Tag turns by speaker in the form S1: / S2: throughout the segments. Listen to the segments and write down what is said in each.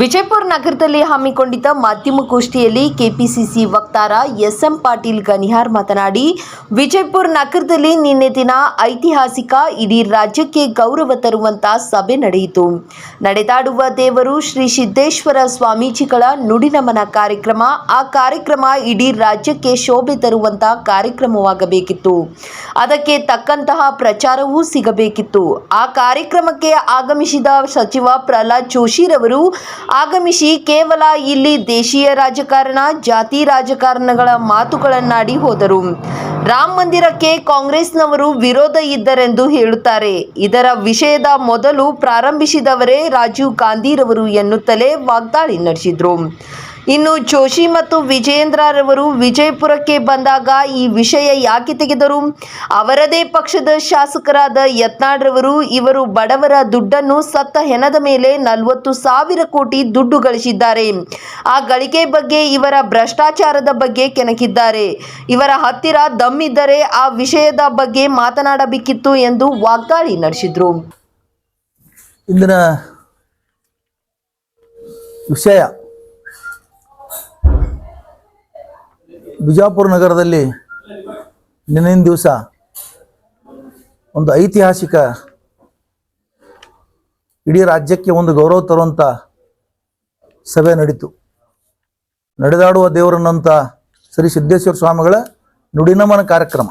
S1: ವಿಜಯಪುರ ನಗರದಲ್ಲಿ ಹಮ್ಮಿಕೊಂಡಿದ್ದ ಮಾಧ್ಯಮಗೋಷ್ಠಿಯಲ್ಲಿ ಕೆಪಿಸಿಸಿ ವಕ್ತಾರ ಎಸ್ಎಂ ಪಾಟೀಲ್ ಗನಿಹಾರ್ ಮಾತನಾಡಿ, ವಿಜಯಪುರ ನಗರದಲ್ಲಿ ನಿನ್ನೆ ದಿನ ಐತಿಹಾಸಿಕ ಇಡೀ ರಾಜ್ಯಕ್ಕೆ ಗೌರವ ತರುವಂತಹ ಸಭೆ ನಡೆಯಿತು. ನಡೆದಾಡುವ ದೇವರು ಶ್ರೀ ಸಿದ್ದೇಶ್ವರ ಸ್ವಾಮೀಜಿಗಳ ನುಡಿನಮನ ಕಾರ್ಯಕ್ರಮ. ಆ ಕಾರ್ಯಕ್ರಮ ಇಡೀ ರಾಜ್ಯಕ್ಕೆ ಶೋಭೆ ತರುವಂತಹ ಕಾರ್ಯಕ್ರಮವಾಗಬೇಕಿತ್ತು. ಅದಕ್ಕೆ ತಕ್ಕಂತಹ ಪ್ರಚಾರವೂ ಸಿಗಬೇಕಿತ್ತು. ಆ ಕಾರ್ಯಕ್ರಮಕ್ಕೆ ಆಗಮಿಸಿದ ಸಚಿವ ಪ್ರಹ್ಲಾದ್ ಜೋಶಿರವರು ಆಗಮಿಸಿ ಕೇವಲ ಇಲ್ಲಿ ದೇಶೀಯ ರಾಜಕಾರಣ, ಜಾತಿ ರಾಜಕಾರಣಗಳ ಮಾತುಗಳನ್ನಾಡಿ ಹೋದರು. ರಾಮ ಮಂದಿರಕ್ಕೆ ಕಾಂಗ್ರೆಸ್ನವರು ವಿರೋಧ ಇದ್ದರೆಂದು ಹೇಳುತ್ತಾರೆ. ಇದರ ವಿಷಯದ ಮೊದಲು ಪ್ರಾರಂಭಿಸಿದವರೇ ರಾಜೀವ್ ಗಾಂಧಿರವರು ಎನ್ನುತ್ತಲೇ ವಾಗ್ದಾಳಿ ನಡೆಸಿದ್ರು. ಇನ್ನು ಜೋಶಿ ಮತ್ತು ವಿಜಯೇಂದ್ರರವರು ವಿಜಯಪುರಕ್ಕೆ ಬಂದಾಗ ಈ ವಿಷಯ ಯಾಕೆ ತೆಗೆದರು? ಅವರದೇ ಪಕ್ಷದ ಶಾಸಕರಾದ ಯತ್ನಾಡ್ರವರು ಇವರು ಬಡವರ ದುಡ್ಡನ್ನು ಸತ್ತ ಹೆನದ ಮೇಲೆ ನಲವತ್ತು ಸಾವಿರ ಕೋಟಿ ದುಡ್ಡು ಗಳಿಸಿದ್ದಾರೆ. ಆ ಗಳಿಕೆ ಬಗ್ಗೆ ಇವರ ಭ್ರಷ್ಟಾಚಾರದ ಬಗ್ಗೆ ಕೆಣಕಿದ್ದಾರೆ. ಇವರ ಹತ್ತಿರ ದಮ್ಮಿದ್ದರೆ ಆ ವಿಷಯದ ಬಗ್ಗೆ ಮಾತನಾಡಬೇಕಿತ್ತು ಎಂದು ವಾಗ್ದಾಳಿ ನಡೆಸಿದ್ರು.
S2: ಇಂದಿನ ವಿಷಯ. ಬಿಜಾಪುರ ನಗರದಲ್ಲಿ ನಿನ್ನಿನ ದಿವಸ ಒಂದು ಐತಿಹಾಸಿಕ ಇಡೀ ರಾಜ್ಯಕ್ಕೆ ಒಂದು ಗೌರವ ತರುವಂಥ ಸಭೆ ನಡೀತು. ನಡೆದಾಡುವ ದೇವರನ್ನಂತ ಶ್ರೀ ಸಿದ್ದೇಶ್ವರ ಸ್ವಾಮಿಗಳ ನುಡಿನಮನ ಕಾರ್ಯಕ್ರಮ.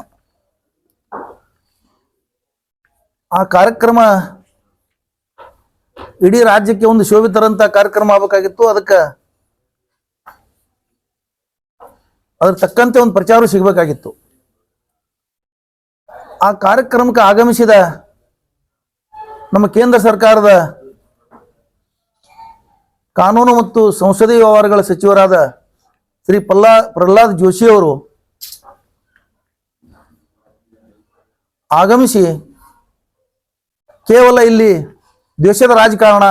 S2: ಆ ಕಾರ್ಯಕ್ರಮ ಇಡೀ ರಾಜ್ಯಕ್ಕೆ ಒಂದು ಶೋಭಿತರಂತ ಕಾರ್ಯಕ್ರಮ ಆಗಬೇಕಾಗಿತ್ತು. ಅದಕ್ಕೆ ಅದ್ರ ತಕ್ಕಂತೆ ಒಂದು ಪ್ರಚಾರ ಸಿಗಬೇಕಾಗಿತ್ತು. ಆ ಕಾರ್ಯಕ್ರಮಕ್ಕೆ ಆಗಮಿಸಿದ ನಮ್ಮ ಕೇಂದ್ರ ಸರ್ಕಾರದ ಕಾನೂನು ಮತ್ತು ಸಂಸದೀಯ ವ್ಯವಹಾರಗಳ ಸಚಿವರಾದ ಶ್ರೀ ಪಲ್ಲಾ ಪ್ರಹ್ಲಾದ್ ಜೋಶಿ ಅವರು ಆಗಮಿಸಿ ಕೇವಲ ಇಲ್ಲಿ ದೇಶದ ರಾಜಕಾರಣ,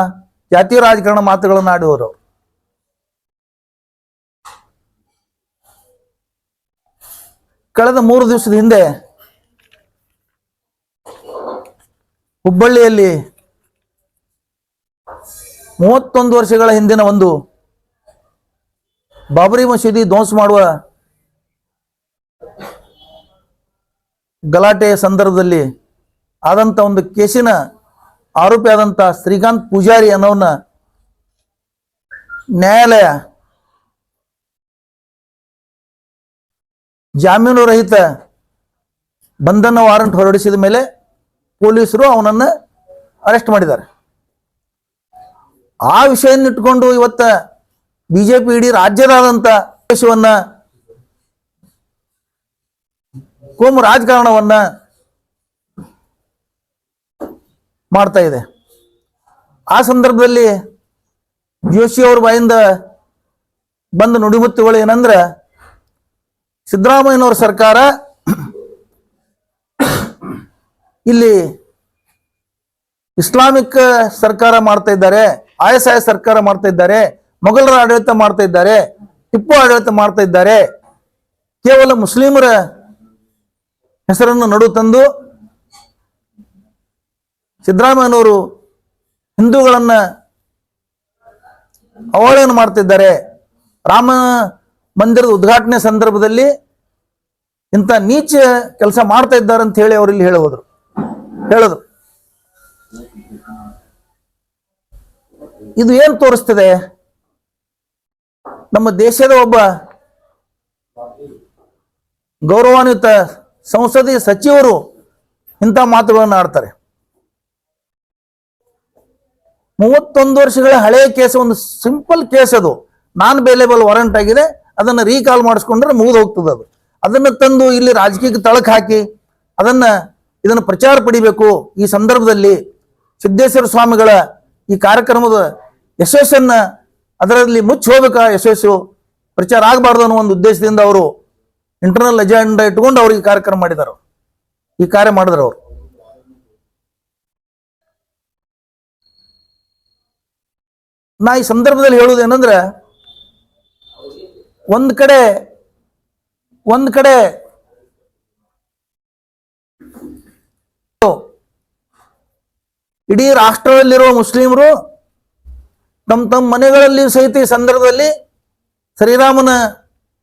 S2: ಜಾತಿಯ ರಾಜಕಾರಣ ಮಾತುಗಳನ್ನು ಆಡುವರು. ಕಳೆದ ಮೂರು ದಿವಸದ ಹಿಂದೆ ಹುಬ್ಬಳ್ಳಿಯಲ್ಲಿ ಮೂವತ್ತೊಂದು ವರ್ಷಗಳ ಹಿಂದಿನ ಒಂದು ಬಾಬರಿ ಮಸೀದಿ ಧ್ವಂಸ ಮಾಡುವ ಗಲಾಟೆಯ ಸಂದರ್ಭದಲ್ಲಿ ಆದಂಥ ಒಂದು ಕೇಸಿನ ಆರೋಪಿ ಆದಂಥ ಶ್ರೀಕಾಂತ್ ಪೂಜಾರಿ ಅನ್ನೋನ್ನ ನ್ಯಾಯಾಲಯ ಜಾಮೀನು ರಹಿತ ಬಂಧನ ವಾರಂಟ್ ಹೊರಡಿಸಿದ ಮೇಲೆ ಪೊಲೀಸರು ಅವನನ್ನು ಅರೆಸ್ಟ್ ಮಾಡಿದ್ದಾರೆ. ಆ ವಿಷಯನ್ನಿಟ್ಕೊಂಡು ಇವತ್ತ ಬಿಜೆಪಿ ಇಡೀ ರಾಜ್ಯದಾದಂಥ ದೇಶವನ್ನ ಕೋಮು ರಾಜಕಾರಣವನ್ನ ಮಾಡ್ತಾ ಇದೆ. ಆ ಸಂದರ್ಭದಲ್ಲಿ ಜೋಶಿ ಅವ್ರ ಬಾಯಿಂದ ಬಂದ ನುಡಿಮುತ್ತುಗಳು ಏನಂದ್ರೆ ಸಿದ್ದರಾಮಯ್ಯನವ್ರ ಸರ್ಕಾರ ಇಲ್ಲಿ ಇಸ್ಲಾಮಿಕ್ ಸರ್ಕಾರ ಮಾಡ್ತಾ ಇದ್ದಾರೆ ಆಯಸಾಯ ಸರ್ಕಾರ ಮಾಡ್ತಾ ಇದ್ದಾರೆ, ಮೊಘಲರ ಆಡಳಿತ ಮಾಡ್ತಾ ಇದ್ದಾರೆ, ಟಿಪ್ಪು ಆಡಳಿತ ಮಾಡ್ತಾ ಇದ್ದಾರೆ. ಕೇವಲ ಮುಸ್ಲಿಮರ ಹೆಸರನ್ನು ನಡು ತಂದು ಸಿದ್ದರಾಮಯ್ಯನವರು ಹಿಂದೂಗಳನ್ನ ಅವಹೇಳನ ಮಾಡ್ತಿದ್ದಾರೆ. ರಾಮ ಮಂದಿರದ ಉದ್ಘಾಟನೆ ಸಂದರ್ಭದಲ್ಲಿ ಇಂಥ ನೀಚ ಕೆಲಸ ಮಾಡ್ತಾ ಇದ್ದಾರೆ ಅಂತ ಹೇಳಿ ಅವರಲ್ಲಿ ಹೇಳೋದ್ರು ಹೇಳಿದ್ರು ಇದು ಏನ್ ತೋರಿಸ್ತದೆ? ನಮ್ಮ ದೇಶದ ಒಬ್ಬ ಗೌರವಾನ್ವಿತ ಸಂಸದೀಯ ಸಚಿವರು ಇಂಥ ಮಾತುಗಳನ್ನು ಆಡ್ತಾರೆ. ಮೂವತ್ತೊಂದು ವರ್ಷಗಳ ಹಳೆಯ ಕೇಸ್, ಒಂದು ಸಿಂಪಲ್ ಕೇಸ್ ಅದು. ನಾನ್ ಬೇಲೆಬಲ್ ವಾರಂಟ್ ಆಗಿದೆ. ಅದನ್ನ ರೀಕಾಲ್ ಮಾಡಿಸ್ಕೊಂಡ್ರೆ ಮುಗಿದು ಹೋಗ್ತದೆ ಅದು. ಅದನ್ನ ತಂದು ಇಲ್ಲಿ ರಾಜಕೀಯಕ್ಕೆ ತಳಕ್ ಹಾಕಿ ಅದನ್ನ ಇದನ್ನ ಪ್ರಚಾರ ಪಡಿಬೇಕು. ಈ ಸಂದರ್ಭದಲ್ಲಿ ಸಿದ್ದೇಶ್ವರ ಸ್ವಾಮಿಗಳ ಈ ಕಾರ್ಯಕ್ರಮದ ಯಶಸ್ಸನ್ನ ಅದರಲ್ಲಿ ಮುಚ್ಚಿ ಹೋಗ್ಬೇಕಾ ಯಶಸ್ಸು? ಪ್ರಚಾರ ಆಗಬಾರ್ದು ಅನ್ನೋ ಒಂದು ಉದ್ದೇಶದಿಂದ ಅವರು ಇಂಟರ್ನಲ್ ಅಜೆಂಡಾ ಇಟ್ಕೊಂಡು ಅವ್ರಿಗೆ ಕಾರ್ಯಕ್ರಮ ಮಾಡಿದರು ಈ ಕಾರ್ಯ ಮಾಡಿದ್ರು ಅವರು. ನಾ ಈ ಸಂದರ್ಭದಲ್ಲಿ ಹೇಳುವುದೇನಂದ್ರೆ ಒಂದ್ ಕಡೆ ಒಂದ್ ಕಡೆ ಇಡೀ ರಾಷ್ಟ್ರದಲ್ಲಿರುವ ಮುಸ್ಲಿಮರು ತಮ್ಮ ತಮ್ಮ ಮನೆಗಳಲ್ಲಿ ಸಹಿತ ಈ ಸಂದರ್ಭದಲ್ಲಿ ಶ್ರೀರಾಮನ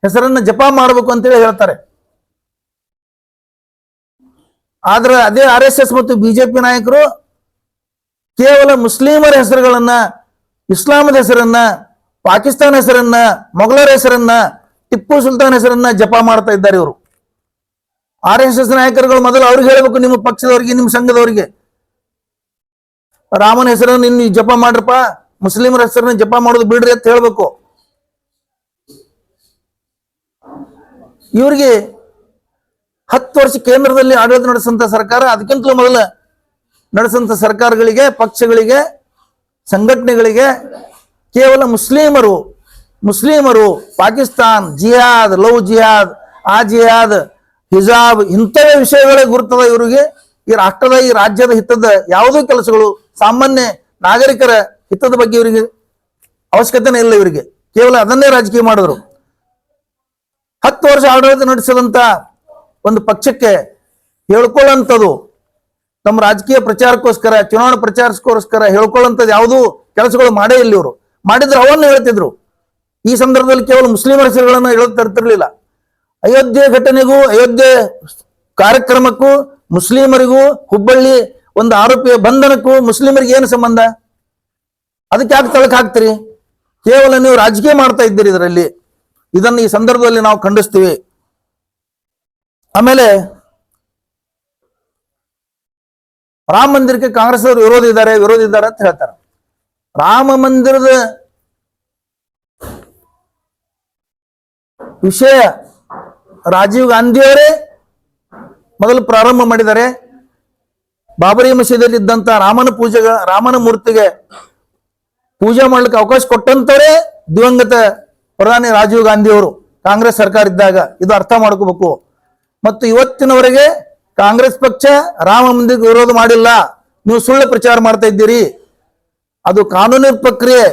S2: ಹೆಸರನ್ನ ಜಪ ಮಾಡಬೇಕು ಅಂತೇಳಿ ಹೇಳ್ತಾರೆ. ಆದ್ರೆ ಅದೇ ಆರ್ ಎಸ್ ಎಸ್ ಮತ್ತು ಬಿಜೆಪಿ ನಾಯಕರು ಕೇವಲ ಮುಸ್ಲಿಮರ ಹೆಸರುಗಳನ್ನ, ಇಸ್ಲಾಮದ ಹೆಸರನ್ನ ಪಾಕಿಸ್ತಾನ ಹೆಸರನ್ನ, ಮೊಘಲರ ಹೆಸರನ್ನ, ಟಿಪ್ಪು ಸುಲ್ತಾನ್ ಹೆಸರನ್ನ ಜಪ ಮಾಡ್ತಾ ಇದ್ದಾರೆ ಇವರು. ಆರ್ ಎಸ್ ಎಸ್ ನಾಯಕರುಗಳು ಮೊದಲು ಅವ್ರಿಗೆ ಹೇಳಬೇಕು, ನಿಮ್ಮ ಪಕ್ಷದವರಿಗೆ, ನಿಮ್ಮ ಸಂಘದವರಿಗೆ. ರಾಮನ ಹೆಸರನ್ನು ಇನ್ನು ಜಪ ಮಾಡ್ರಪ್ಪ, ಮುಸ್ಲಿಮರ ಹೆಸರನ್ನ ಜಪ ಮಾಡೋದು ಬಿಡ್ರಿ ಅಂತ ಹೇಳ್ಬೇಕು. ಇವರಿಗೆ ಹತ್ತು ವರ್ಷ ಕೇಂದ್ರದಲ್ಲಿ ಆಡಳಿತ ನಡೆಸಂತ ಸರ್ಕಾರ, ಅದಕ್ಕಿಂತಲೂ ಮೊದಲ ನಡೆಸಂತ ಸರ್ಕಾರಗಳಿಗೆ, ಪಕ್ಷಗಳಿಗೆ, ಸಂಘಟನೆಗಳಿಗೆ ಕೇವಲ ಮುಸ್ಲಿಮರು ಮುಸ್ಲಿಮರು, ಪಾಕಿಸ್ತಾನ್ ಜಿಯಾದ್ ಲವ್ ಜಿಯಾದ್ ಆ ಜಿಯಾದ್ ಹಿಜಾಬ್ ಇಂಥವೇ ವಿಷಯಗಳೇ ಗುರುತದ ಇವರಿಗೆ. ಈ ರಾಷ್ಟ್ರದ, ಈ ರಾಜ್ಯದ ಹಿತದ ಯಾವುದೇ ಕೆಲಸಗಳು ಸಾಮಾನ್ಯ ನಾಗರಿಕರ ಹಿತದ ಬಗ್ಗೆ ಇವರಿಗೆ ಅವಶ್ಯಕತೆನೇ ಇಲ್ಲ ಇವರಿಗೆ. ಕೇವಲ ಅದನ್ನೇ ರಾಜಕೀಯ ಮಾಡಿದ್ರು. ಹತ್ತು ವರ್ಷ ಆಡಳಿತ ನಡೆಸಿದಂತ ಒಂದು ಪಕ್ಷಕ್ಕೆ ಹೇಳ್ಕೊಳ್ಳಂಥದ್ದು ತಮ್ಮ ರಾಜಕೀಯ ಪ್ರಚಾರಕ್ಕೋಸ್ಕರ, ಚುನಾವಣಾ ಪ್ರಚಾರಕ್ಕೋಸ್ಕರ ಹೇಳ್ಕೊಳ್ಳಂಥದ್ದು ಯಾವುದೂ ಕೆಲಸಗಳು ಮಾಡೇ ಇಲ್ಲ ಇವರು. ಮಾಡಿದ್ರೆ ಅವನ್ನು ಹೇಳ್ತಿದ್ರು. ಈ ಸಂದರ್ಭದಲ್ಲಿ ಕೇವಲ ಮುಸ್ಲಿಮರ ಹೆಸರುಗಳನ್ನು ಹೇಳೋದು ತರ್ತಿರ್ಲಿಲ್ಲ. ಅಯೋಧ್ಯೆ ಘಟನೆಗೂ, ಅಯೋಧ್ಯೆ ಕಾರ್ಯಕ್ರಮಕ್ಕೂ, ಮುಸ್ಲಿಮರಿಗೂ, ಹುಬ್ಬಳ್ಳಿ ಒಂದು ಆರೋಪಿಯ ಬಂಧನಕ್ಕೂ ಮುಸ್ಲಿಮರಿಗೆ ಏನು ಸಂಬಂಧ? ಅದಕ್ಕೆ ಯಾಕೆ ತಳಕ್ ಹಾಕ್ತೀರಿ? ಕೇವಲ ನೀವು ರಾಜಕೀಯ ಮಾಡ್ತಾ ಇದ್ದೀರಿ ಇದರಲ್ಲಿ. ಇದನ್ನು ಈ ಸಂದರ್ಭದಲ್ಲಿ ನಾವು ಖಂಡಿಸ್ತೀವಿ. ಆಮೇಲೆ ರಾಮ ಮಂದಿರಕ್ಕೆ ಕಾಂಗ್ರೆಸ್ ಅವರು ವಿರೋಧ ಇದ್ದಾರೆ ವಿರೋಧ ಇದ್ದಾರೆ ಅಂತ ಹೇಳ್ತಾರೆ. ರಾಮ ಮಂದಿರದ ವಿಷಯ ರಾಜೀವ್ ಗಾಂಧಿಯವರೇ ಮೊದಲು ಪ್ರಾರಂಭ ಮಾಡಿದ್ದಾರೆ. ಬಾಬರಿ ಮಸೀದಿಯಲ್ಲಿ ಇದ್ದಂತ ರಾಮನ ಪೂಜೆ ರಾಮನ ಮೂರ್ತಿಗೆ ಪೂಜೆ ಮಾಡ್ಲಿಕ್ಕೆ ಅವಕಾಶ ಕೊಟ್ಟಂತವರೇ ದಿವಂಗತ ಪ್ರಧಾನಿ ರಾಜೀವ್ ಗಾಂಧಿ ಅವರು ಕಾಂಗ್ರೆಸ್ ಸರ್ಕಾರ ಇದ್ದಾಗ ಇದು ಅರ್ಥ ಮಾಡ್ಕೋಬೇಕು. ಮತ್ತು ಇವತ್ತಿನವರೆಗೆ ಕಾಂಗ್ರೆಸ್ ಪಕ್ಷ ರಾಮ ಮಂದಿರಕ್ಕೆ ವಿರೋಧ ಮಾಡಿಲ್ಲ. ನೀವು ಸುಳ್ಳು ಪ್ರಚಾರ ಮಾಡ್ತಾ ಇದ್ದೀರಿ. ಅದು ಕಾನೂನು ಪ್ರಕ್ರಿಯೆ.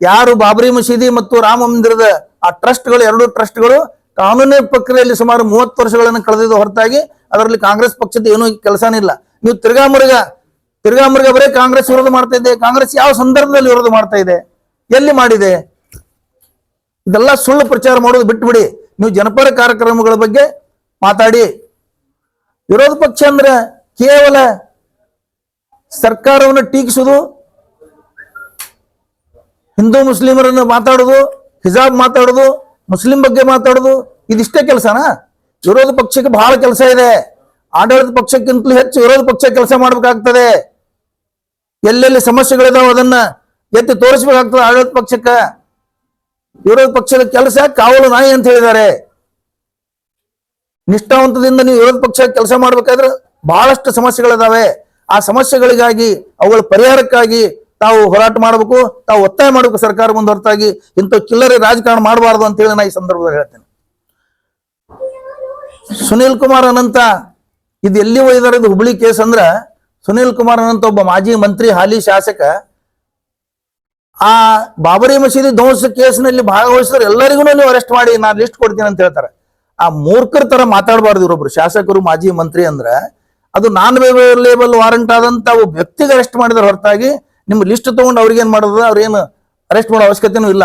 S2: ಯಾರು ಬಾಬರಿ ಮಸೀದಿ ಮತ್ತು ರಾಮ ಮಂದಿರದ ಆ ಟ್ರಸ್ಟ್ಗಳು, ಎರಡು ಟ್ರಸ್ಟ್ಗಳು ಕಾನೂನು ಪ್ರಕ್ರಿಯೆಯಲ್ಲಿ ಸುಮಾರು ಮೂವತ್ತು ವರ್ಷಗಳನ್ನು ಕಳೆದಿದ್ದು ಹೊರತಾಗಿ ಅದರಲ್ಲಿ ಕಾಂಗ್ರೆಸ್ ಪಕ್ಷದ ಏನೂ ಕೆಲಸನೇ ಇಲ್ಲ ನೀವು ತಿರ್ಗಾ ಮುರುಗ ತಿರ್ಗಾ ಮುರುಗ ಬರೀ ಕಾಂಗ್ರೆಸ್ ವಿರೋಧ ಮಾಡ್ತಾ ಇದೆ. ಕಾಂಗ್ರೆಸ್ ಯಾವ ಸಂದರ್ಭದಲ್ಲಿ ವಿರೋಧ ಮಾಡ್ತಾ ಇದೆ? ಎಲ್ಲಿ ಮಾಡಿದೆ? ಇದೆಲ್ಲ ಸುಳ್ಳು ಪ್ರಚಾರ ಮಾಡೋದು ಬಿಟ್ಬಿಡಿ. ನೀವು ಜನಪರ ಕಾರ್ಯಕ್ರಮಗಳ ಬಗ್ಗೆ ಮಾತಾಡಿ. ವಿರೋಧ ಪಕ್ಷ ಅಂದ್ರೆ ಕೇವಲ ಸರ್ಕಾರವನ್ನು ಟೀಕಿಸುವುದು ಹಿಂದೂ ಮುಸ್ಲಿಮರನ್ನು ಮಾತಾಡೋದು, ಹಿಜಾಬ್ ಮಾತಾಡೋದು, ಮುಸ್ಲಿಂ ಬಗ್ಗೆ ಮಾತಾಡೋದು, ಇದಿಷ್ಟೇ ಕೆಲಸನಾ? ವಿರೋಧ ಪಕ್ಷಕ್ಕೆ ಬಹಳ ಕೆಲಸ ಇದೆ. ಆಡಳಿತ ಪಕ್ಷಕ್ಕಿಂತಲೂ ಹೆಚ್ಚು ವಿರೋಧ ಪಕ್ಷ ಕೆಲಸ ಮಾಡ್ಬೇಕಾಗ್ತದೆ. ಎಲ್ಲೆಲ್ಲಿ ಸಮಸ್ಯೆಗಳಿದಾವೆ ಅದನ್ನ ಎತ್ತಿ ತೋರಿಸ್ಬೇಕಾಗ್ತದೆ ಆಡಳಿತ ಪಕ್ಷಕ್ಕೆ. ವಿರೋಧ ಪಕ್ಷದ ಕೆಲಸ ಕಾವಲು ನಾಯಿ ಅಂತ ಹೇಳಿದ್ದಾರೆ. ನಿಷ್ಠಾವಂತದಿಂದ ನೀವು ವಿರೋಧ ಪಕ್ಷ ಕೆಲಸ ಮಾಡ್ಬೇಕಾದ್ರೆ ಬಹಳಷ್ಟು ಸಮಸ್ಯೆಗಳಿದಾವೆ. ಆ ಸಮಸ್ಯೆಗಳಿಗಾಗಿ ಅವುಗಳ ಪರಿಹಾರಕ್ಕಾಗಿ ತಾವು ಹೋರಾಟ ಮಾಡಬೇಕು, ತಾವು ಒತ್ತಾಯ ಮಾಡಬೇಕು ಸರ್ಕಾರ ಮುಂದೆ ಹೊರತಾಗಿ, ಇಂಥ ಚಿಲ್ಲರೆ ರಾಜಕಾರಣ ಮಾಡಬಾರದು ಅಂತ ಹೇಳಿ ನಾ ಈ ಸಂದರ್ಭದಲ್ಲಿ ಹೇಳ್ತೇನೆ. ಸುನೀಲ್ ಕುಮಾರ್ ಅನಂತ, ಇದು ಎಲ್ಲಿ ಒಯ್ದಾರೆ ಇದು ಹುಬ್ಳಿ ಕೇಸ್ ಅಂದ್ರ, ಸುನೀಲ್ ಕುಮಾರ್ ಅನಂತ ಒಬ್ಬ ಮಾಜಿ ಮಂತ್ರಿ, ಹಾಲಿ ಶಾಸಕ, ಆ ಬಾಬರಿ ಮಸೀದಿ ಧ್ವಂಸ ಕೇಸ್ನಲ್ಲಿ ಭಾಗವಹಿಸಿದ್ರೆ ಎಲ್ಲರಿಗೂ ನೀವು ಅರೆಸ್ಟ್ ಮಾಡಿ ನಾನು ಲಿಸ್ಟ್ ಕೊಡ್ತೀನಿ ಅಂತ ಹೇಳ್ತಾರೆ. ಆ ಮೂರ್ಖರ ತರ ಮಾತಾಡಬಾರ್ದು ಇವರೊಬ್ರು, ಶಾಸಕರು, ಮಾಜಿ ಮಂತ್ರಿ ಅಂದ್ರ, ಅದು ನಾನ್ ಲೇಬಲ್ ವಾರಂಟ್ ಆದಂತ ಒಬ್ಬ ವ್ಯಕ್ತಿಗೆ ಅರೆಸ್ಟ್ ಮಾಡಿದ್ರೆ ಹೊರತಾಗಿ ನಿಮ್ ಲಿಸ್ಟ್ ತಗೊಂಡು ಅವ್ರಿಗೆ ಏನ್ ಮಾಡೋದು? ಅವ್ರೇನು ಅರೆಸ್ಟ್ ಮಾಡೋ ಅವಶ್ಯಕತೆನೂ ಇಲ್ಲ.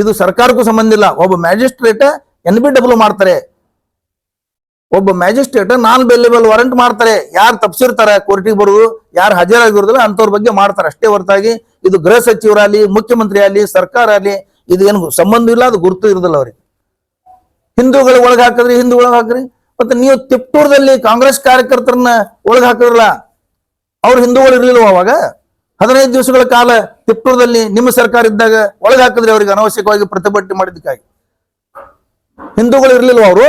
S2: ಇದು ಸರ್ಕಾರಕ್ಕೂ ಸಂಬಂಧ ಇಲ್ಲ. ಒಬ್ಬ ಮ್ಯಾಜಿಸ್ಟ್ರೇಟ್ ಎನ್ ಬಿ ಡಬ್ಲ್ಯೂ ಮಾಡ್ತಾರೆ. ಒಬ್ಬ ಮ್ಯಾಜಿಸ್ಟ್ರೇಟ್ ನಾನ್ ಬೆಲೆಬಲ್ ವಾರಂಟ್ ಮಾಡ್ತಾರೆ. ಯಾರು ತಪ್ಸಿರ್ತಾರೆ ಕೋರ್ಟಿಗೆ ಬರುದು, ಯಾರು ಹಾಜರಾಗಿರೋದಿಲ್ಲ ಅಂತವ್ರ ಬಗ್ಗೆ ಮಾಡ್ತಾರೆ. ಅಷ್ಟೇ ಹೊರತಾಗಿ ಇದು ಗೃಹ ಸಚಿವರಾಗಲಿ, ಮುಖ್ಯಮಂತ್ರಿ ಆಗಲಿ, ಸರ್ಕಾರ ಆಗಲಿ, ಇದು ಏನು ಸಂಬಂಧ ಇಲ್ಲ, ಅದು ಗುರುತು ಇರೋದಿಲ್ಲ ಅವ್ರಿಗೆ. ಹಿಂದೂಗಳ ಒಳಗೆ ಹಾಕಿದ್ರಿ ಹಿಂದೂ ಒಳಗೆ ಹಾಕ್ರಿ. ಮತ್ತೆ ನೀವು ತಿಪ್ಟೂರದಲ್ಲಿ ಕಾಂಗ್ರೆಸ್ ಕಾರ್ಯಕರ್ತರನ್ನ ಒಳಗೆ ಹಾಕಿದ್ರಲ್ಲ, ಅವ್ರು ಹಿಂದೂಗಳು ಇರ್ಲಿಲ್ವ ಅವಾಗ? ಹದಿನೈದು ದಿವಸಗಳ ಕಾಲ ತಿಪ್ಪುರದಲ್ಲಿ ನಿಮ್ಮ ಸರ್ಕಾರ ಇದ್ದಾಗ ಒಳಗೆ ಹಾಕಿದ್ರೆ ಅವರಿಗೆ ಅನವಶ್ಯಕವಾಗಿ ಪ್ರತಿಭಟನೆ ಮಾಡಿದ್ದಕ್ಕಾಗಿ. ಹಿಂದೂಗಳು ಇರಲಿಲ್ಲ ಅವರು?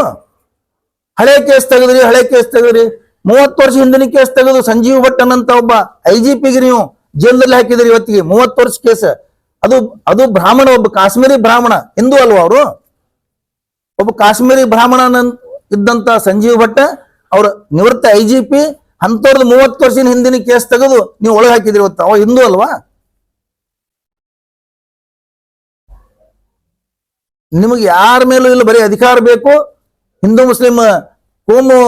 S2: ಹಳೆ ಕೇಸ್ ತೆಗೆದ್ರಿ, ಹಳೆ ಕೇಸ್ ತೆಗೆದ್ರಿ. ಮೂವತ್ತು ವರ್ಷ ಹಿಂದಿನ ಕೇಸ್ ತೆಗೆದು ಸಂಜೀವ್ ಭಟ್ ಅನ್ನಂತ ಒಬ್ಬ ಐ ಜಿ ಪಿಗೆ ನೀವು ಜೈಲದಲ್ಲಿ ಹಾಕಿದ್ರಿ ಇವತ್ತಿಗೆ, ಮೂವತ್ತು ವರ್ಷ ಕೇಸ್. ಅದು ಅದು ಬ್ರಾಹ್ಮಣ ಒಬ್ಬ, ಕಾಶ್ಮೀರಿ ಬ್ರಾಹ್ಮಣ, ಹಿಂದೂ ಅಲ್ವಾ ಅವರು? ಒಬ್ಬ ಕಾಶ್ಮೀರಿ ಬ್ರಾಹ್ಮಣ ಇದ್ದಂತ ಸಂಜೀವ್ ಭಟ್, ಅವ್ರ ನಿವೃತ್ತ ಐ ಜಿ ಪಿ ಅಂತವ್ರದ್ದು ಮೂವತ್ತು ವರ್ಷದ ಹಿಂದಿನ ಕೇಸ್ ತೆಗೆದು ನೀವು ಒಳಗೆ ಹಾಕಿದ್ರಿ ಇವತ್ತು. ಅವ ಹಿಂದೂ ಅಲ್ವಾ? ನಿಮಗೆ ಯಾರ ಮೇಲೂ ಇಲ್ಲ ಬರೀ ಅಧಿಕಾರ ಬೇಕು, ಹಿಂದೂ, ಮುಸ್ಲಿಂ, ಕೋಮು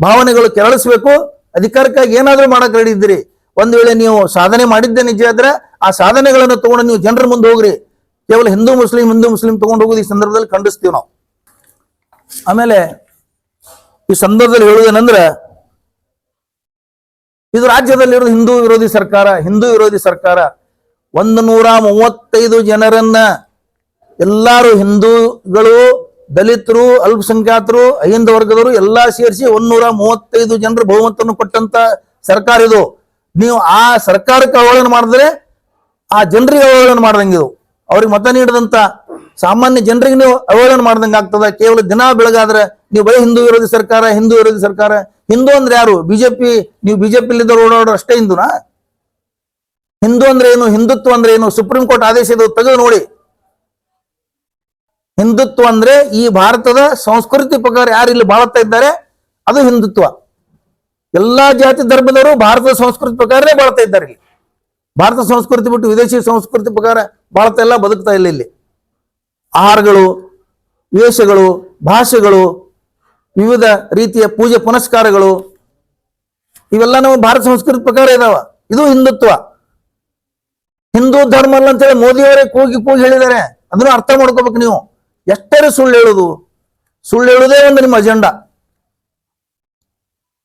S2: ಭಾವನೆಗಳು ಕೆರಳಿಸ್ಬೇಕು. ಅಧಿಕಾರಕ್ಕಾಗಿ ಏನಾದ್ರೂ ಮಾಡಕ್ ರೆಡಿ ಇದ್ದೀರಿ. ಒಂದ್ ವೇಳೆ ನೀವು ಸಾಧನೆ ಮಾಡಿದ್ದೆ ನಿಜ ಆದ್ರೆ ಆ ಸಾಧನೆಗಳನ್ನು ತಗೊಂಡು ನೀವು ಜನರ ಮುಂದೆ ಹೋಗ್ರಿ. ಕೇವಲ ಹಿಂದೂ, ಮುಸ್ಲಿಂ ಹಿಂದೂ, ಮುಸ್ಲಿಂ ತಗೊಂಡು ಹೋಗೋದು ಈ ಸಂದರ್ಭದಲ್ಲಿ ಖಂಡಿಸ್ತೀವಿ ನಾವು. ಆಮೇಲೆ ಈ ಸಂದರ್ಭದಲ್ಲಿ ಹೇಳುವುದೇನಂದ್ರೆ ಇದು ರಾಜ್ಯದಲ್ಲಿರೋದು ಹಿಂದೂ ವಿರೋಧಿ ಸರ್ಕಾರ, ಹಿಂದೂ ವಿರೋಧಿ ಸರ್ಕಾರ ಒಂದು ನೂರ ಮೂವತ್ತೈದು ಜನರನ್ನ ಎಲ್ಲಾರು ಹಿಂದೂಗಳು, ದಲಿತರು, ಅಲ್ಪಸಂಖ್ಯಾತರು ಅಹಿಂದ ವರ್ಗದವರು ಎಲ್ಲಾ ಸೇರಿಸಿ ಒಂದೂರ ಮೂವತ್ತೈದು ಜನರು ಬಹುಮತವನ್ನು ಕೊಟ್ಟಂತ ಸರ್ಕಾರ ಇದು. ನೀವು ಆ ಸರ್ಕಾರಕ್ಕೆ ಅವಲೋಕನ ಮಾಡಿದ್ರೆ ಆ ಜನರಿಗೆ ಅವಲೋಕನ ಮಾಡ್ದಂಗೆ ಇದು. ಅವ್ರಿಗೆ ಮತ ನೀಡಿದಂತ ಸಾಮಾನ್ಯ ಜನರಿಗೆ ನೀವು ಅವಲೋಕನ ಮಾಡ್ದಂಗೆ ಆಗ್ತದೆ. ಕೇವಲ ದಿನ ಬೆಳಗಾದ್ರೆ ನೀವು ಬರೀ ಹಿಂದೂ ವಿರೋಧಿ ಸರ್ಕಾರ, ಹಿಂದೂ ವಿರೋಧಿ ಸರ್ಕಾರ ಹಿಂದೂ ಅಂದ್ರೆ ಯಾರು? ಬಿಜೆಪಿ, ನೀವು ಬಿಜೆಪಿ ಓಡಾಡೋ ಅಷ್ಟೇ ಹಿಂದೂನಾ? ಹಿಂದೂ ಅಂದ್ರೆ ಏನು? ಹಿಂದುತ್ವ ಅಂದ್ರೆ ಏನು? ಸುಪ್ರೀಂ ಕೋರ್ಟ್ ಆದೇಶ ಇದು ತೆಗೆದು ನೋಡಿ. ಹಿಂದುತ್ವ ಅಂದ್ರೆ ಈ ಭಾರತದ ಸಂಸ್ಕೃತಿ ಪ್ರಕಾರ ಯಾರು ಇಲ್ಲಿ ಬಾಳುತ್ತಾ ಇದ್ದಾರೆ? ಅದು ಹಿಂದುತ್ವ. ಎಲ್ಲಾ ಜಾತಿ ಧರ್ಮದವರು ಭಾರತದ ಸಂಸ್ಕೃತಿ ಪ್ರಕಾರನೇ ಬಾಳ್ತಾ ಇದ್ದಾರೆ ಇಲ್ಲಿ. ಭಾರತ ಸಂಸ್ಕೃತಿ ಬಿಟ್ಟು ವಿದೇಶಿ ಸಂಸ್ಕೃತಿ ಪ್ರಕಾರ ಬಾಳ್ತಾ ಇಲ್ಲ, ಬದುಕ್ತಾ ಇಲ್ಲ ಇಲ್ಲಿ. ಆಹಾರಗಳು, ವೇಷಗಳು, ಭಾಷೆಗಳು ವಿವಿಧ ರೀತಿಯ ಪೂಜೆ ಪುನಸ್ಕಾರಗಳು, ಇವೆಲ್ಲ ನಾವು ಭಾರತ ಸಂಸ್ಕೃತಿ ಪ್ರಕಾರ ಇದಾವ. ಇದು ಹಿಂದುತ್ವ. ಹಿಂದೂ ಧರ್ಮ ಅಲ್ಲ ಅಂತೇಳಿ ಮೋದಿಯವರೇ ಕೂಗಿ ಕೂಗಿ ಹೇಳಿದ್ದಾರೆ. ಅದನ್ನು ಅರ್ಥ ಮಾಡ್ಕೋಬೇಕು ನೀವು. ಎಷ್ಟರೇ ಸುಳ್ಳು ಹೇಳುದು? ಸುಳ್ಳು ಹೇಳುವುದೇ ಒಂದು ನಿಮ್ಮ ಅಜೆಂಡಾ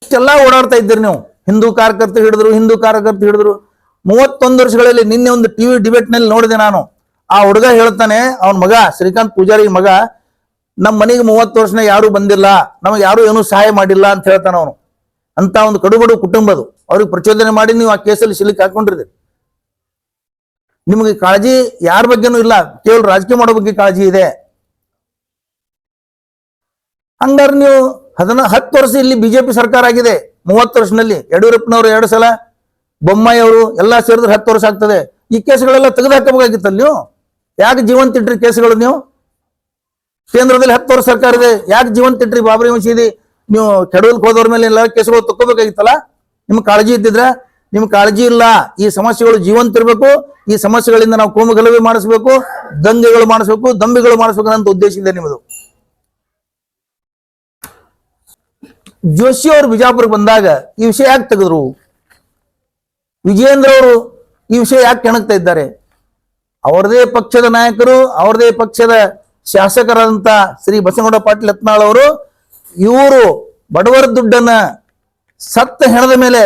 S2: ಇಷ್ಟೆಲ್ಲ ಓಡಾಡ್ತಾ ಇದ್ದೀರಿ ನೀವು. ಹಿಂದೂ ಕಾರ್ಯಕರ್ತರು ಹಿಡಿದ್ರು, ಹಿಂದೂ ಕಾರ್ಯಕರ್ತರು ಹಿಡಿದ್ರು. ಮೂವತ್ತೊಂದು ವರ್ಷಗಳಲ್ಲಿ ನಿನ್ನೆ ಒಂದು ಟಿವಿ ಡಿಬೇಟ್ನಲ್ಲಿ ನೋಡಿದೆ ನಾನು. ಆ ಹುಡುಗ ಹೇಳ್ತಾನೆ, ಅವನ ಮಗ, ಶ್ರೀಕಾಂತ್ ಪೂಜಾರಿ ಮಗ ನಮ್ಮ ಮನೆಗೆ ಮೂವತ್ತು ವರ್ಷನ ಯಾರು ಬಂದಿಲ್ಲ, ನಮಗೆ ಯಾರು ಏನೂ ಸಹಾಯ ಮಾಡಿಲ್ಲ ಅಂತ ಹೇಳ್ತಾನೆ ಅವನು. ಅಂತ ಒಂದು ಕಡುಬಡು ಕುಟುಂಬದು ಅವ್ರಿಗೆ ಪ್ರಚೋದನೆ ಮಾಡಿ ನೀವು ಆ ಕೇಸಲ್ಲಿ ಸಿಲುಕಿ ಹಾಕೊಂಡಿರಿ. ನಿಮಗೆ ಕಾಳಜಿ ಯಾರ ಬಗ್ಗೆನೂ ಇಲ್ಲ, ಕೇವಲ ರಾಜಕೀಯ ಮಾಡೋ ಬಗ್ಗೆ ಕಾಳಜಿ ಇದೆ. ಹಂಗಾರೆ ನೀವು ಹದಿನ, ಹತ್ತು ವರ್ಷ ಇಲ್ಲಿ ಬಿಜೆಪಿ ಸರ್ಕಾರ ಆಗಿದೆ, ಮೂವತ್ತು ವರ್ಷದಲ್ಲಿ ಯಡಿಯೂರಪ್ಪನವರು ಎರಡು ಸಲ ಬೊಮ್ಮಾಯಿ ಅವರು ಎಲ್ಲ ಸೇರಿದ್ರೆ ಹತ್ತು ವರ್ಷ ಆಗ್ತದೆ. ಈ ಕೇಸುಗಳೆಲ್ಲ ತೆಗೆದು ಹಾಕಬೇಕಾಗಿತ್ತಲ್ಲ ನೀವು? ಯಾಕೆ ಜೀವಂತ ಇಟ್ಟ್ರಿ ಕೇಸುಗಳು ನೀವು? ಕೇಂದ್ರದಲ್ಲಿ ಹತ್ತು ವರ್ಷ ಸರ್ಕಾರ ಇದೆ. ಯಾಕೆ ಜೀವಂತ ಇಟ್ರಿ ಬಾಬರಿ ಮಸೀದಿ? ನೀವು ಕೆಡವಲ್ಕ್ ಹೋದವ್ರ ಮೇಲೆ ಎಲ್ಲ ಕೇಸುಗಳು ತಕ್ಕೋಬೇಕಾಗಿತ್ತಲ್ಲ? ನಿಮ್ಗೆ ಕಾಳಜಿ ಇದ್ದಿದ್ರೆ ನಿಮ್ ಕಾಳಜಿ ಇಲ್ಲ. ಈ ಸಮಸ್ಯೆಗಳು ಜೀವಂತ ಇರಬೇಕು. ಈ ಸಮಸ್ಯೆಗಳಿಂದ ನಾವು ಕೋಮು ಗಲಭೆ ಮಾಡಿಸ್ಬೇಕು, ದಂಗೆಗಳು ಮಾಡಿಸ್ಬೇಕು, ದಂಬಿಗಳು ಮಾಡಿಸ್ಬೇಕು ಅಂತ ಉದ್ದೇಶ ಇದೆ ನಿಮ್ಮದು. ಜೋಶಿ ಅವರು ಬಿಜಾಪುರಕ್ಕೆ ಬಂದಾಗ ಈ ವಿಷಯ ಯಾಕೆ ತೆಗೆದ್ರು? ವಿಜಯೇಂದ್ರ ಅವರು ಈ ವಿಷಯ ಯಾಕೆ ಕೆಣಕ್ತಾ ಇದ್ದಾರೆ? ಅವರದೇ ಪಕ್ಷದ ನಾಯಕರು, ಅವರದೇ ಪಕ್ಷದ ಶಾಸಕರಾದಂತ ಶ್ರೀ ಬಸನಗೌಡ ಪಾಟೀಲ್ ಯತ್ನಾಳ್ ಅವರು ಇವರು ಬಡವರ ದುಡ್ಡನ್ನ ಸತ್ತ ಹೆಣದ ಮೇಲೆ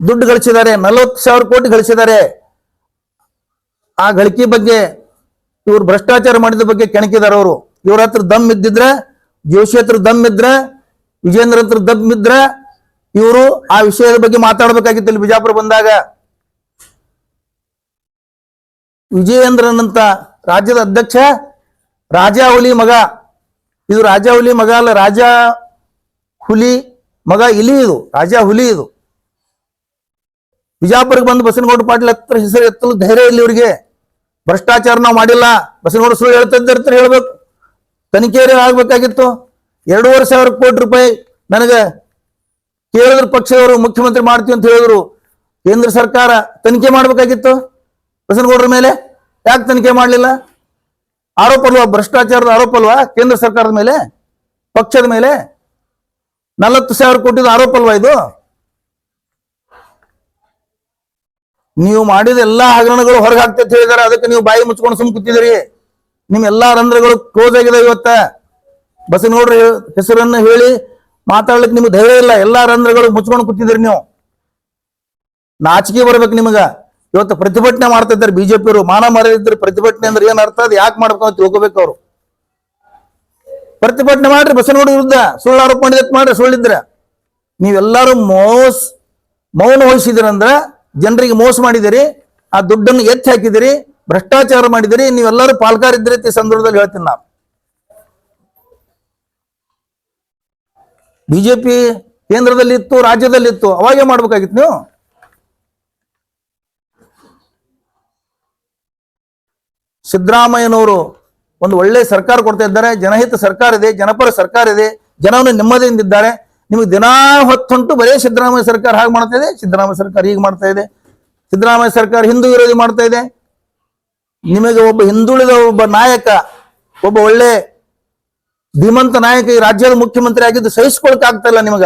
S2: ದುಡ್ಡು ಗಳಿಸಿದ್ದಾರೆ, ನಲವತ್ತು ಸಾವಿರ ಕೋಟಿ ಗಳಿಸಿದ್ದಾರೆ. ಆ ಗಳಿಕೆ ಬಗ್ಗೆ ಇವರು ಭ್ರಷ್ಟಾಚಾರ ಮಾಡಿದ ಬಗ್ಗೆ ಕೆಣಕಿದಾರೆ ಅವರು. ಇವ್ರ ಹತ್ರ ದಮ್ ಇದ್ದಿದ್ರೆ, ಜೋಶಿ ಹತ್ರ ದಮ್ ಇದ್ರ, ವಿಜೇಂದ್ರ ಹತ್ರ ದಮ್ ಇದ್ರ ಇವರು ಆ ವಿಷಯದ ಬಗ್ಗೆ ಮಾತಾಡಬೇಕಾಗಿತ್ತು ಇಲ್ಲಿ ಬಿಜಾಪುರ ಬಂದಾಗ. ವಿಜಯೇಂದ್ರನಂತ ರಾಜ್ಯದ ಅಧ್ಯಕ್ಷ ರಾಜಾ ಹುಲಿ ಮಗ. ಇದು ರಾಜಾ ಹುಲಿ ಮಗ ಅಲ್ಲ, ರಾಜಾ ಹುಲಿ ಮಗ ಇಲಿ ಇದು, ರಾಜಾ ಹುಲಿ ಇದು. ಬಿಜಾಪುರಕ್ಕೆ ಬಂದು ಬಸನಗೌಡ ಪಾಟೀಲ್ ಹತ್ರ ಹೆಸರು ಎತ್ತಲು ಧೈರ್ಯ ಇಲ್ಲ ಇವರಿಗೆ. ಭ್ರಷ್ಟಾಚಾರ ನಾವು ಮಾಡಿಲ್ಲ. ಬಸನಗೌಡ ಸುಳ್ಳು ಹೇಳ್ತಾ ಇದ್ದಾರೆ ಹೇಳ್ಬೇಕು. ತನಿಖೆಯಲ್ಲಿ ಆಗ್ಬೇಕಾಗಿತ್ತು. ಎರಡೂವರೆ ಸಾವಿರ ಕೋಟಿ ರೂಪಾಯಿ ನನಗೆ ಕೇಳಿದ್ರು ಪಕ್ಷದವರು ಮುಖ್ಯಮಂತ್ರಿ ಮಾಡ್ತೀವಿ ಅಂತ ಹೇಳಿದ್ರು. ಕೇಂದ್ರ ಸರ್ಕಾರ ತನಿಖೆ ಮಾಡಬೇಕಾಗಿತ್ತು ಬಸನಗೌಡರ ಮೇಲೆ. ಯಾಕೆ ತನಿಖೆ ಮಾಡಲಿಲ್ಲ? ಆರೋಪ ಅಲ್ವಾ? ಭ್ರಷ್ಟಾಚಾರದ ಆರೋಪ ಅಲ್ವಾ? ಕೇಂದ್ರ ಸರ್ಕಾರದ ಮೇಲೆ? ಪಕ್ಷದ ಮೇಲೆ? ನಲವತ್ತು ಸಾವಿರ ಕೋಟಿದ ಆರೋಪ ಅಲ್ವಾ ಇದು? ನೀವು ಮಾಡಿದ ಎಲ್ಲಾ ಹಗರಣಗಳು ಹೊರಗೆ ಹಾಕ್ತೈತೆ ಹೇಳಿದಾರೆ. ಅದಕ್ಕೆ ನೀವು ಬಾಯಿ ಮುಚ್ಕೊಂಡು ಸುಮ್ ಕೂತಿದ್ದೀರಿ. ನಿಮ್ ಎಲ್ಲಾ ರಂಧ್ರಗಳು ಕ್ಲೋಸ್ ಆಗಿದೆ ಇವತ್ತ. ಬಸನಗೌಡ್ರ ಹೆಸರನ್ನ ಹೇಳಿ ಮಾತಾಡ್ಲಿಕ್ಕೆ ನಿಮ್ಗೆ ಧೈರ್ಯ ಇಲ್ಲ. ಎಲ್ಲಾ ರಂಧ್ರಗಳು ಮುಚ್ಕೊಂಡು ಕೂತಿದ್ರಿ ನೀವು. ನಾಚಿಕೆ ಬರ್ಬೇಕು ನಿಮಗ. ಇವತ್ತು ಪ್ರತಿಭಟನೆ ಮಾಡ್ತಾ ಇದ್ದಾರೆ ಬಿಜೆಪಿಯವರು. ಮಾನ ಮರ್ಯಾದಿದ್ರೆ ಪ್ರತಿಭಟನೆ ಅಂದ್ರೆ ಏನ್ ಅರ್ಥ ಅದು? ಯಾಕೆ ಮಾಡ್ಬೇಕು ಅಂತ ತಿಳ್ಕೊಬೇಕು ಅವರು. ಪ್ರತಿಭಟನೆ ಮಾಡ್ರಿ ಬಸನಗೌಡ ವಿರುದ್ಧ. ಸುಳ್ಳು ಆರೋಪ ಮಾಡಿದಕ್ಕೆ ಮಾಡ್ರಿ ಸುಳ್ಳಿದ್ರೆ. ನೀವೆಲ್ಲರೂ ಮೋಸ, ಮೌನ ವಹಿಸಿದಿರಂದ್ರ ಜನರಿಗೆ ಮೋಸ ಮಾಡಿದಿರಿ. ಆ ದುಡ್ಡನ್ನು ಎತ್ತಿ ಹಾಕಿದಿರಿ. ಭ್ರಷ್ಟಾಚಾರ ಮಾಡಿದಿರಿ. ನೀವೆಲ್ಲರೂ ಪಾಲ್ಗಾರಿದ್ರಿ ಅಂತ ಈ ಸಂದರ್ಭದಲ್ಲಿ ಹೇಳ್ತೀನಿ ನಾವು ಬಿಜೆಪಿ ಕೇಂದ್ರದಲ್ಲಿತ್ತು, ರಾಜ್ಯದಲ್ಲಿತ್ತು. ಅವಾಗೇ ಮಾಡ್ಬೇಕಾಗಿತ್ತು ನೀವು? ಸಿದ್ದರಾಮಯ್ಯನವರು ಒಂದು ಒಳ್ಳೆ ಸರ್ಕಾರ ಕೊಡ್ತಾ ಇದ್ದಾರೆ. ಜನಹಿತ ಸರ್ಕಾರ ಇದೆ, ಜನಪರ ಸರ್ಕಾರ ಇದೆ, ಜನವನ್ನು ನೆಮ್ಮದಿಯಿಂದ ಇದ್ದಾರೆ. ನಿಮಗೆ ದಿನಾ ಹೊತ್ತುಂಟು ಬರೇ ಸಿದ್ದರಾಮಯ್ಯ ಸರ್ಕಾರ ಹಾಗೆ ಮಾಡ್ತಾ ಇದೆ, ಸಿದ್ದರಾಮಯ್ಯ ಸರ್ಕಾರ ಹೀಗೆ ಮಾಡ್ತಾ ಇದೆ, ಸಿದ್ದರಾಮಯ್ಯ ಸರ್ಕಾರ ಹಿಂದೂ ವಿರೋಧಿ ಮಾಡ್ತಾ ಇದೆ. ನಿಮಗೆ ಒಬ್ಬ ಹಿಂದುಳಿದ ಒಬ್ಬ ನಾಯಕ, ಒಬ್ಬ ಒಳ್ಳೆ ಧೀಮಂತ ನಾಯಕ ಈ ರಾಜ್ಯದ ಮುಖ್ಯಮಂತ್ರಿ ಆಗಿದ್ದು ಸಹಿಸ್ಕೊಳಕ್ ಆಗ್ತಾ ಇಲ್ಲ ನಿಮಗ.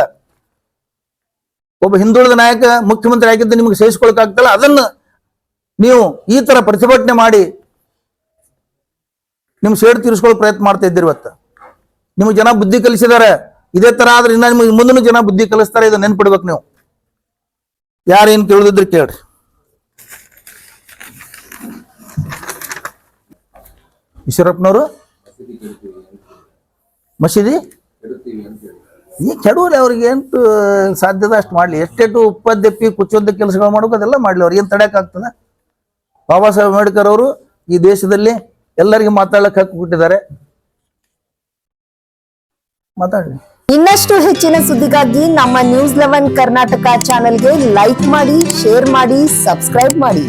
S2: ಒಬ್ಬ ಹಿಂದುಳಿದ ನಾಯಕ ಮುಖ್ಯಮಂತ್ರಿ ಆಗಿದ್ದು ನಿಮಗೆ ಸಹಿಸ್ಕೊಳಕ್ ಇಲ್ಲ. ಅದನ್ನ ನೀವು ಈ ತರ ಪ್ರತಿಭಟನೆ ಮಾಡಿ ನಿಮ್ ಸೇಡು ತೀರಿಸ್ಕೊಳ್ಳೋ ಪ್ರಯತ್ನ ಮಾಡ್ತಾ ಇದ್ದೀರಿ ಇವತ್ತು. ನಿಮ್ಗೆ ಜನ ಬುದ್ಧಿ ಕಲಿಸಿದಾರೆ ಇದೇ ತರ ಆದ್ರೆ ಇನ್ನ ನಿಮಗೆ ಮುಂದಿನ ಜನ ಬುದ್ಧಿ ಕಲಿಸ್ತಾರೆ, ಇದನ್ನ ನೆನ್ಪಿಡ್ಬೇಕು ನೀವು. ಯಾರೇನ್ ಕೇಳಿದ್ರೆ ಕೇಳ್ರಿ. ಈಶ್ವರಪ್ಪನವರು? ಮಸೀದಿ? ಈ ಕೆಡವಲ್ಲಿ ಅವ್ರಿಗೆ ಎಂಟು, ಸಾಧ್ಯದ ಅಷ್ಟು ಮಾಡ್ಲಿ. ಎಷ್ಟೆಷ್ಟು ಉಪ್ಪದ್ದೆಪ್ಪಿ ಕುಚ್ಚೊದ್ದ ಕೆಲಸಗಳು ಮಾಡೋಕೆ ಅದೆಲ್ಲ ಮಾಡ್ಲಿ ಅವ್ರಿಗೆ ಏನು ತಡೆಯಕ್ ಆಗ್ತದ? ಬಾಬಾ ಸಾಹೇಬ್ ಅಂಬೇಡ್ಕರ್ ಅವರು ಈ ದೇಶದಲ್ಲಿ ಎಲ್ಲರಿಗೆ ಮಾತಾಡಕ್ ಹಕ್ಕು ಕೊಟ್ಟಿದ್ದಾರೆ. ಮಾತಾಡ್ಲಿ
S3: ಇನ್ನಷ್ಟು ಹೆಚ್ಚಿನ ಸುದ್ದಿಗಾಗಿ ನಮ್ಮ ನ್ಯೂಸ್ ಲೆವೆನ್ ಕರ್ನಾಟಕ ಚಾನೆಲ್ಗೆ ಲೈಕ್ ಮಾಡಿ ಶೇರ್ ಮಾಡಿ ಸಬ್ಸ್ಕ್ರೈಬ್ ಮಾಡಿ.